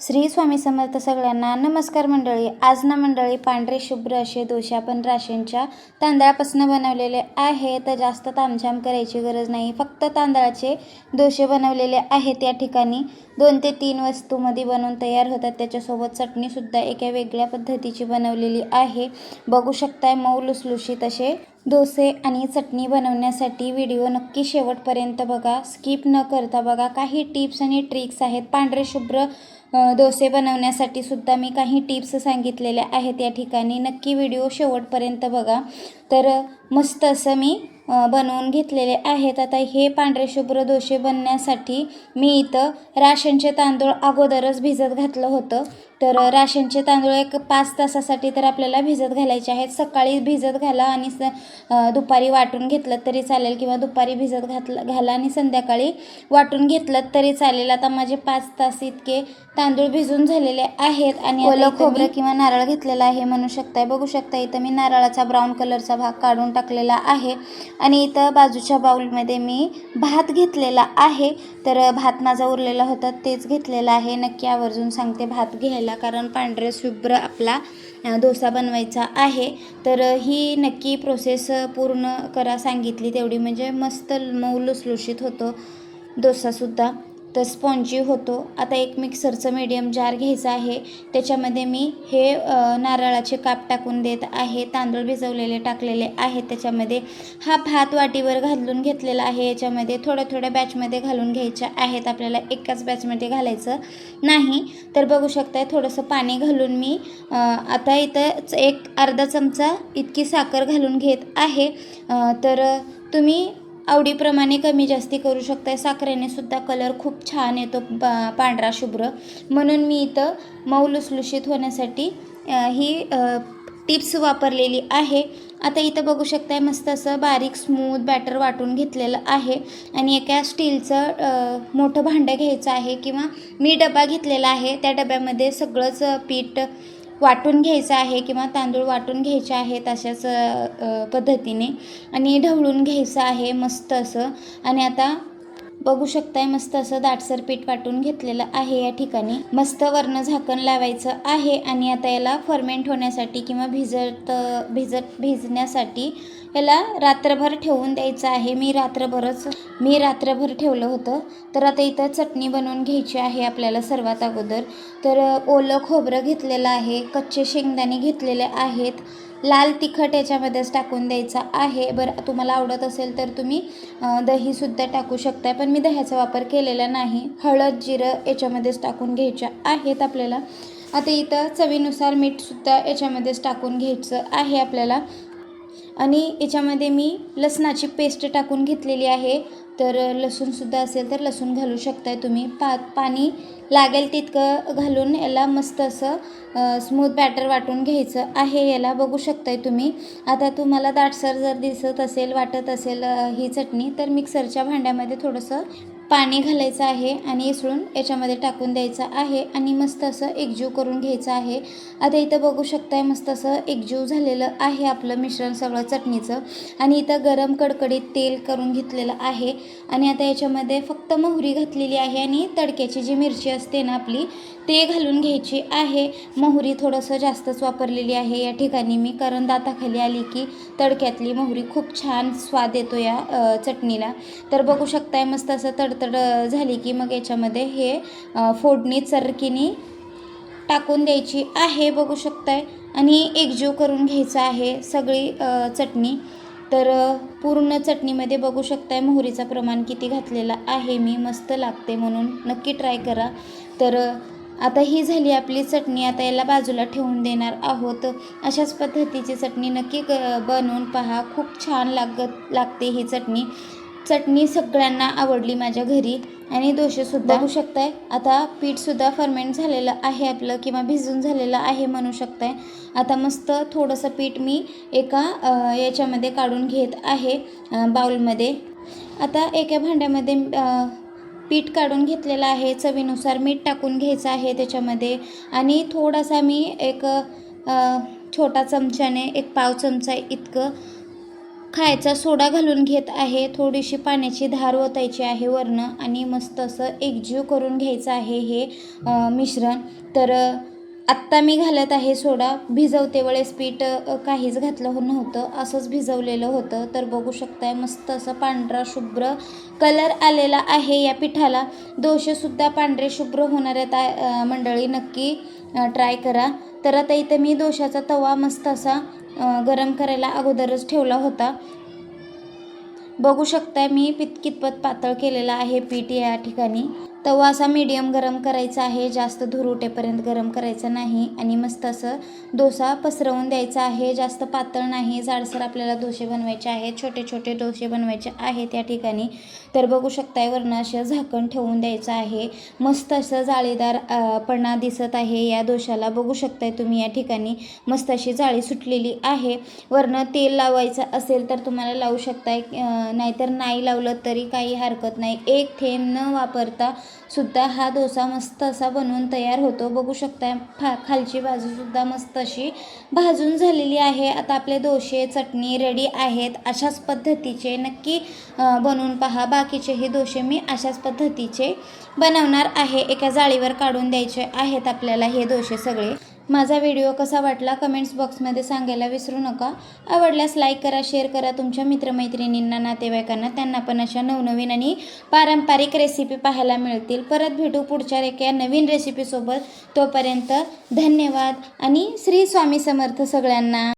श्री स्वामी समर्थ सगळ्यांना नमस्कार मंडळी. आज ना मंडळी पांढरे शुभ्र असे दोशे आपण राशनच्या तांदळापासून बनवलेले आहे. तर जास्त तामझाम करायची गरज नाही. फक्त तांदळाचे दोशे बनवलेले आहेत. या ठिकाणी दोन ते तीन वस्तूमध्ये बनवून तयार होतात. त्याच्यासोबत चटणीसुद्धा एका वेगळ्या पद्धतीची बनवलेली आहे. बघू शकताय मऊ लुसलुशीत असे डोसे आणि चटणी बनवण्यासाठी व्हिडिओ नक्की शेवटपर्यंत बघा. स्किप न करता बघा. काही टिप्स आणि ट्रिक्स आहेत. पांढरे शुभ्र डोसे बनवण्यासाठी सुद्धा मी काही टिप्स सांगितलेल्या आहेत या ठिकाणी. नक्की व्हिडिओ शेवटपर्यंत बघा. तर मस्त असं मी बनवून घेतलेले आहेत. आता हे पांढरे शुभ्र डोसे बनण्यासाठी मी इथं राशनचे तांदूळ अगोदरच भिजत घातलं होतं. तर राशनचे तांदूळ एक पाच तासासाठी तर आपल्याला भिजत घालायचे आहेत. सकाळी भिजत घाला आणि स दुपारी वाटून घेतलं तरी चालेल किंवा दुपारी भिजत घातलं घाला आणि संध्याकाळी वाटून घेतलं तरी चालेल. आता माझे पाच तास इतके तांदूळ भिजून झालेले आहेत आणि ओलं खोबरं किंवा नारळ घेतलेला आहे म्हणू शकताय. बघू शकता इथं मी नारळाचा ब्राऊन कलरचा भाग काढून टाकलेला आहे. आणि इथं बाजूच्या बाउलमध्ये मी भात घेतलेला आहे. तर भात माझा उरलेला होता तेच घेतलेला आहे. नक्की आवर्जून सांगते भात घ्यायला कारण पांढरे शुभ्र आपला डोसा बनवायचा आहे. तर ही नक्की प्रोसेस पूर्ण करा सांगितली. तेवढी म्हणजे मस्त मऊ लुसलुशीत होतो डोसासुद्धा तर स्पॉन्जी होतो. आता एक मिक्सरचं मीडियम जार घ्यायचा आहे. त्याच्यामध्ये मी हे नारळाचे काप टाकून देत आहे. तांदूळ भिजवलेले टाकलेले आहेत. त्याच्यामध्ये हा भात वाटीवर घालून घेतलेला आहे. याच्यामध्ये थोड्या थोड्या बॅचमध्ये घालून घ्यायच्या आहेत. आपल्याला एकाच बॅचमध्ये घालायचं नाही. तर बघू शकताय थोडंसं पाणी घालून मी आता इथं एक अर्धा चमचा इतकी साखर घालून घेत आहे. तर तुम्ही आवडीप्रमाणे कमी जास्ती करू शकताय. साखरेने सुद्धा कलर खूप छान येतो पा- पांढरा शुभ्र. म्हणून मी इथं मऊ लुसलुशीत होण्यासाठी ही टिप्स वापरलेली आहे. आता इथं बघू शकताय मस्त असं बारीक स्मूथ बॅटर वाटून घेतलेलं आहे. आणि एका स्टीलचं मोठं भांडं घ्यायचं आहे किंवा मी डबा घेतलेला आहे. त्या डब्यामध्ये सगळंच पीठ वाटून घ्यायचं आहे किंवा तांदूळ वाटून घ्यायचे आहेत अशाच पद्धतीने आणि ढवळून घ्यायचं आहे मस्त असं. आणि आता बघू शकताय मस्त असं दाटसर पीठ वाटून घेतलेलं आहे या ठिकाणी. मस्त वर्ण झाकण लावायचं आहे आणि आता याला फर्मेंट होण्यासाठी किंवा भिजत भिजत भिजण्यासाठी याला रात्रभर ठेवून द्यायचं आहे. मी रात्रभरच मी रात्रभर ठेवलं होतं. तर आता इथं चटणी बनवून घ्यायची आहे आपल्याला सर्वात अगोदर. तर ओलं खोबरं घेतलेलं आहे कच्चे शेंगदाणे घेतलेले आहेत. लाल तिखट याच्यामध्येच टाकून द्यायचा आहे. बरं तुम्हाला आवडत असेल तर तुम्ही दहीसुद्धा टाकू शकताय पण मी दह्याचा वापर केलेला नाही. हळद जिरं याच्यामध्येच टाकून घ्यायच्या आहेत आपल्याला. आता इथं चवीनुसार मीठसुद्धा याच्यामध्येच टाकून घ्यायचं आहे आपल्याला. आणि याच्यामध्ये मी लसणाची पेस्ट टाकून घेतलेली आहे. तर लसूणसुद्धा असेल तर लसूण घालू शकताय तुम्ही. पा पाणी लागेल तितकं घालून याला मस्त असं स्मूथ बॅटर वाटून घ्यायचं आहे याला. बघू शकताय तुम्ही. आता तुम्हाला दाटसर जर दिसत असेल वाटत असेल ही चटणी तर मिक्सरच्या भांड्यामध्ये थोडंसं पाणी घालायचं आहे आणि इसळून याच्यामध्ये टाकून द्यायचं आहे आणि मस्त असं एकजीव करून घ्यायचं आहे. आता इथं बघू शकताय मस्त असं एकजीव झालेलं आहे आपलं मिश्रण सगळं चटणीचं. आणि इथं गरम कडकडीत तेल करून घेतलेलं आहे. आणि आता याच्यामध्ये फक्त मोहरी घातलेली आहे आणि तडक्याची जी मिरची असते ना आपली ते घालून घ्यायची आहे. मोहरी थोडंसं जास्तच वापरलेली आहे या ठिकाणी मी कारण दाताखाली आली की तडक्यातली मोहरी खूप छान स्वाद येतो या चटणीला. तर बघू शकताय मस्त असं तड अ, झाली की मग याच्यामध्ये हे फोडणी चरकीनी टाकून द्यायची आहे बघू शकताय. आणि एकजीव करून घ्यायचं आहे सगळी चटणी. तर पूर्ण चटणीमध्ये बघू शकताय मोहरीचं प्रमाण किती घातलेलं आहे मी मस्त लागते म्हणून नक्की ट्राय करा. तर आता ही झाली आपली चटणी आता याला बाजूला ठेवून देणार आहोत. अशाच पद्धतीची चटणी नक्की क बनवून पहा. खूप छान लागत लागते ही चटणी. चटणी सगळ्यांना आवडली माझ्या घरी आणि दोशेसुद्धा बघू शकताय. आता पीठसुद्धा फर्मेंट झालेलं आहे आपलं किंवा भिजून झालेलं आहे म्हणू शकताय. आता मस्त थोडंसं पीठ मी एका याच्यामध्ये काढून घेत आहे बाउलमध्ये. आता एका भांड्यामध्ये पीठ काढून घेतलेलं आहे. चवीनुसार मीठ टाकून घ्यायचं आहे त्याच्यामध्ये. आणि थोडासा मी एक छोटा चमच्याने एक पाव चमचा इतकं खायचा सोडा घालून घेत आहे. थोडीशी पाण्याची धार ओतायची आहे वरनं आणि मस्त असं एकजीव करून घ्यायचं आहे हे मिश्रण. तर आत्ता मी घालत आहे सोडा. भिजवते वेळेस पीठ काहीच घातलं नव्हतं. असंच भिजवलेलं होतं. तर बघू शकताय मस्त असं पांढरा शुभ्र कलर आलेला आहे या पिठाला. दोषेसुद्धा पांढरे शुभ्र होणाऱ्या ता मंडळी. नक्की ट्राय करा. तर आता इथं मी दोशाचा तवा मस्त असा गरम करायला अगोदरच ठेवला होता. बघू शकता मी पित कितपत पातळ केलेला आहे पीठ या ठिकाणी. तवा असा मीडियम गरम करायचा आहे. जास्त धूर उठेपर्यंत गरम करायचं नाही. आणि मस्त असं डोसा पसरवून द्यायचा आहे. जास्त पातळ नाही. जाडसर आपल्याला डोसे बनवायचे आहेत. छोटे छोटे डोसे बनवायचे आहेत या ठिकाणी. तर बघू शकताय वरनं असं झाकण ठेवून द्यायचं आहे. मस्त असं जाळीदार पणा दिसत आहे या दोशाला बघू शकताय तुम्ही या ठिकाणी. मस्त अशी जाळी सुटलेली आहे. वरनं तेल लावायचं असेल तर तुम्हाला लावू शकताय. नाहीतर नाही लावलं तरी काही हरकत नाही. एक थेंब न वापरता सुद्धा हा डोसा मस्त असा बनवून तयार होतो. बघू शकताय फा खालची बाजूसुद्धा मस्त अशी भाजून झालेली आहे. आता आपले डोसे चटणी रेडी आहेत. अशाच पद्धतीचे नक्की बनवून पहा. बाकीचेही डोसे मी अशाच पद्धतीचे बनवणार आहे. एका जाळीवर काढून द्यायचे आहेत आपल्याला हे डोसे सगळे. माझा व्हिडिओ कसा वाटला कमेंट्स बॉक्समध्ये सांगायला विसरू नका. आवडल्यास लाईक करा शेअर करा. तुमच्या मित्रमैत्रिणींना नातेवाईकांना त्यांना पण अशा नवनवीन आणि पारंपरिक रेसिपी पाहायला मिळतील. परत भेटू पुढच्या एका नवीन रेसिपीसोबत तोपर्यंत धन्यवाद आणि श्री स्वामी समर्थ सगळ्यांना.